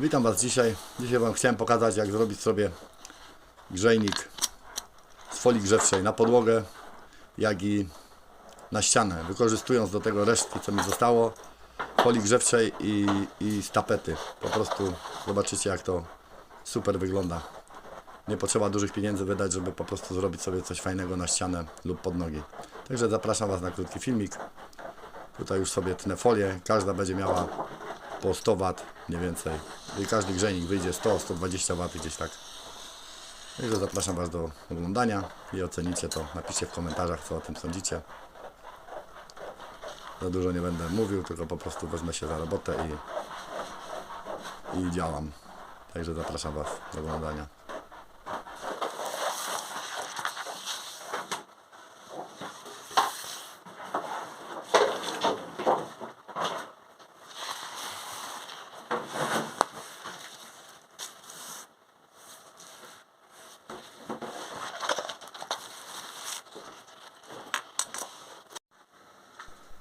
Witam Was dzisiaj. Dzisiaj Wam chciałem pokazać, jak zrobić sobie grzejnik z folii grzewczej na podłogę, jak i na ścianę, wykorzystując do tego resztki, co mi zostało, folii grzewczej i, i z tapety. Po prostu zobaczycie, jak to super wygląda. Nie potrzeba dużych pieniędzy wydać, żeby po prostu zrobić sobie coś fajnego na ścianę lub pod nogi. Także zapraszam Was na krótki filmik. Tutaj już sobie tnę folię. Każda będzie miała po 100 W, mniej więcej. I każdy grzejnik wyjdzie 100-120 W gdzieś tak. Także zapraszam Was do oglądania i ocenicie to. Napiszcie w komentarzach, co o tym sądzicie. Za dużo nie będę mówił, tylko po prostu wezmę się za robotę i, i działam. Także zapraszam Was do oglądania.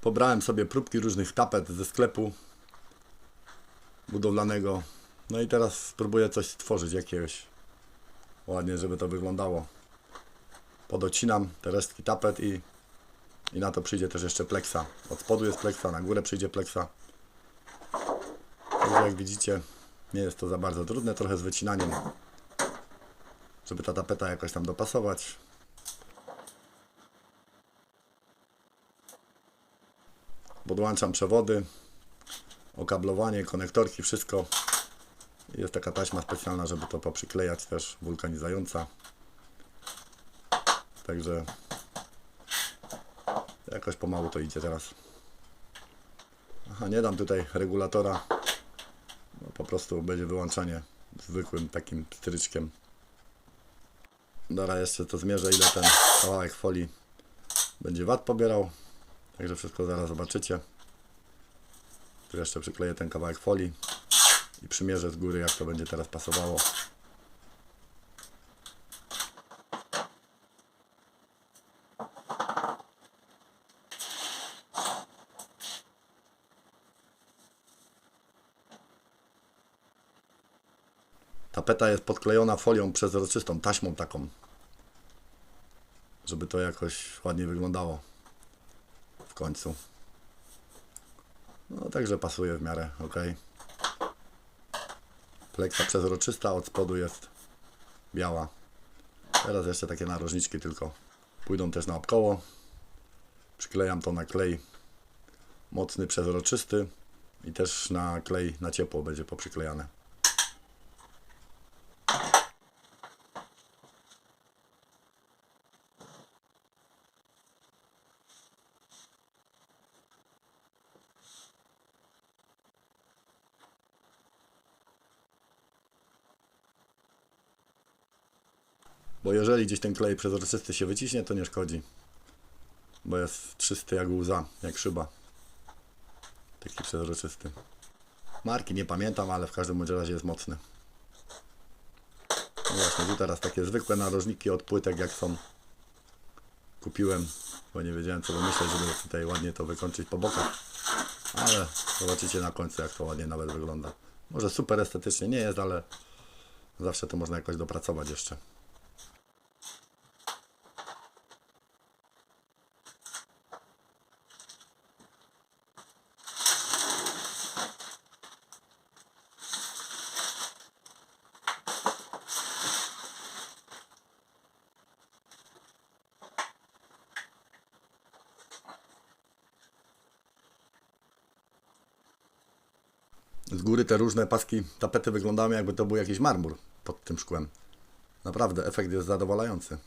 Pobrałem sobie próbki różnych tapet ze sklepu budowlanego. No i teraz spróbuję coś stworzyć jakiegoś ładnie, żeby to wyglądało. Podocinam te resztki tapet i, i na to przyjdzie też jeszcze pleksa. Od spodu jest pleksa, na górę przyjdzie pleksa. Także jak widzicie, nie jest to za bardzo trudne, trochę z wycinaniem, żeby ta tapeta jakoś tam dopasować. Podłączam przewody, okablowanie, konektorki, wszystko. Jest taka taśma specjalna, żeby to poprzyklejać też, wulkanizująca. Także jakoś pomału to idzie teraz. Aha, nie dam tutaj regulatora. Po prostu będzie wyłączanie zwykłym takim stryczkiem. Dobra, jeszcze to zmierzę, ile ten kawałek folii będzie wat pobierał. Także wszystko zaraz zobaczycie. Tu jeszcze przykleję ten kawałek folii i przymierzę z góry, jak to będzie teraz pasowało. Tapeta jest podklejona folią przezroczystą, taśmą taką, żeby to jakoś ładnie wyglądało końcu. No także pasuje w miarę, ok. Pleksa przezroczysta, od spodu jest biała. Teraz jeszcze takie narożniczki tylko pójdą też na obkoło. Przyklejam to na klej mocny, przezroczysty i też na klej na ciepło będzie poprzyklejane. Bo jeżeli gdzieś ten klej przezroczysty się wyciśnie, to nie szkodzi. Bo jest czysty jak łza, jak szyba. Taki przezroczysty. Marki nie pamiętam, ale w każdym razie jest mocny. No właśnie, tu teraz takie zwykłe narożniki od płytek jak są. Kupiłem, bo nie wiedziałem co wymyśleć, żeby tutaj ładnie to wykończyć po bokach. Ale zobaczycie na końcu jak to ładnie nawet wygląda. Może super estetycznie nie jest, ale zawsze to można jakoś dopracować jeszcze. Z góry te różne paski tapety wyglądają jakby to był jakiś marmur pod tym szkłem. Naprawdę, efekt jest zadowalający.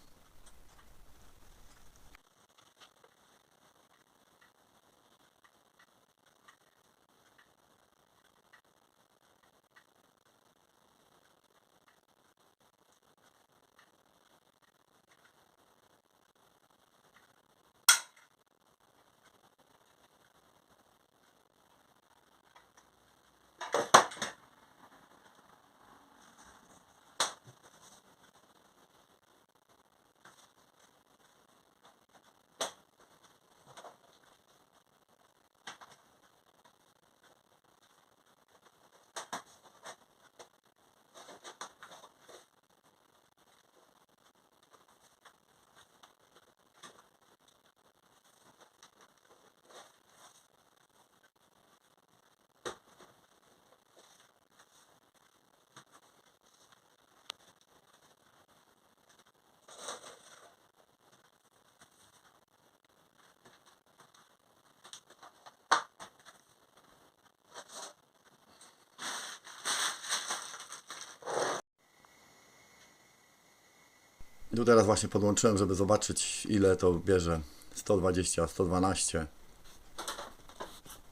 Tu teraz właśnie podłączyłem, żeby zobaczyć ile to bierze. 120, 112.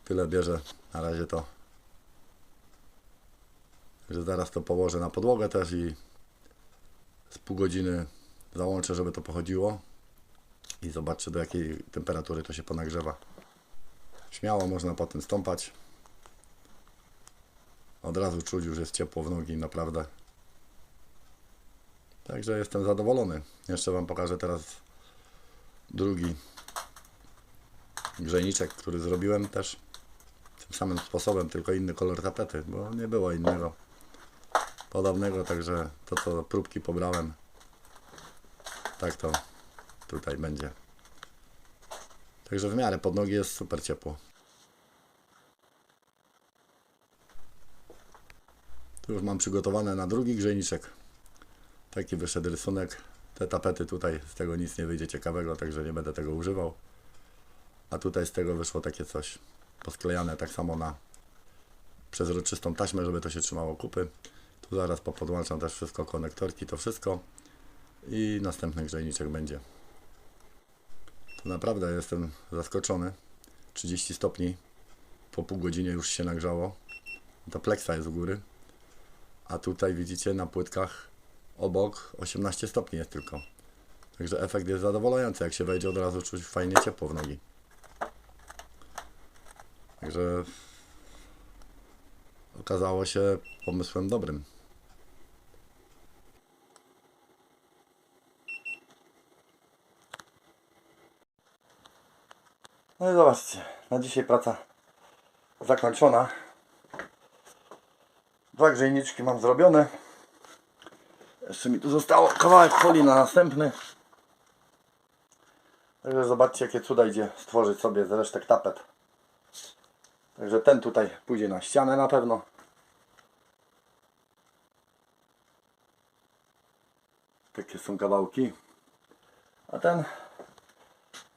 Tyle bierze na razie to. Że zaraz to położę na podłogę też i z pół godziny załączę, żeby to pochodziło i zobaczę do jakiej temperatury to się ponagrzewa. Śmiało można po tym stąpać. Od razu czuć już jest ciepło w nogi, naprawdę. Także jestem zadowolony. Jeszcze Wam pokażę teraz drugi grzejniczek, który zrobiłem też tym samym sposobem, tylko inny kolor tapety, bo nie było innego podobnego, także to co próbki pobrałem, tak to tutaj będzie. Także w miarę pod nogi jest super ciepło. Tu już mam przygotowane na drugi grzejniczek. Taki wyszedł rysunek. Te tapety tutaj, z tego nic nie wyjdzie ciekawego, także nie będę tego używał. A tutaj z tego wyszło takie coś posklejane tak samo na przezroczystą taśmę, żeby to się trzymało kupy. Tu zaraz popodłączam też wszystko, konektorki, to wszystko. I następny grzejniczek będzie. Tu naprawdę jestem zaskoczony. 30 stopni. Po pół godzinie już się nagrzało. Ta pleksa jest u góry. A tutaj widzicie na płytkach obok 18 stopni jest tylko. Także efekt jest zadowalający. Jak się wejdzie od razu czuć fajnie ciepło w nogi. Także okazało się pomysłem dobrym. No i zobaczcie, na dzisiaj praca zakończona. Dwa grzejniczki mam zrobione. Jeszcze mi tu zostało kawałek folii na następny. Także zobaczcie jakie cuda idzie stworzyć sobie z resztek tapet. Także ten tutaj pójdzie na ścianę na pewno. Takie są kawałki. A ten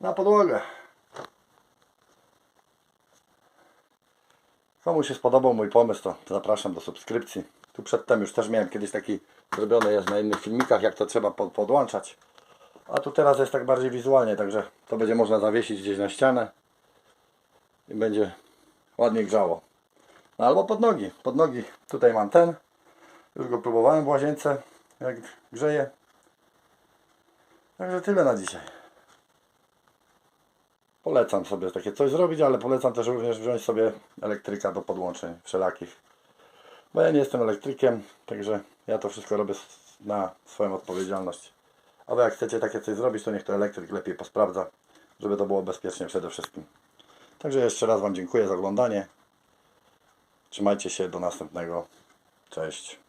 na podłogę. Komu się spodobał mój pomysł, to zapraszam do subskrypcji. Tu przedtem już też miałem kiedyś taki zrobiony jest na innych filmikach, jak to trzeba pod, podłączać. A tu teraz jest tak bardziej wizualnie, także to będzie można zawiesić gdzieś na ścianę i będzie ładnie grzało. No albo pod nogi. Pod nogi tutaj mam ten. Już go próbowałem w łazience, jak grzeje. Także tyle na dzisiaj. Polecam sobie takie coś zrobić, ale polecam też również wziąć sobie elektryka do podłączeń wszelakich. Bo ja nie jestem elektrykiem, także ja to wszystko robię na swoją odpowiedzialność. A jak chcecie takie coś zrobić, to niech to elektryk lepiej posprawdza, żeby to było bezpiecznie przede wszystkim. Także jeszcze raz Wam dziękuję za oglądanie. Trzymajcie się, do następnego. Cześć.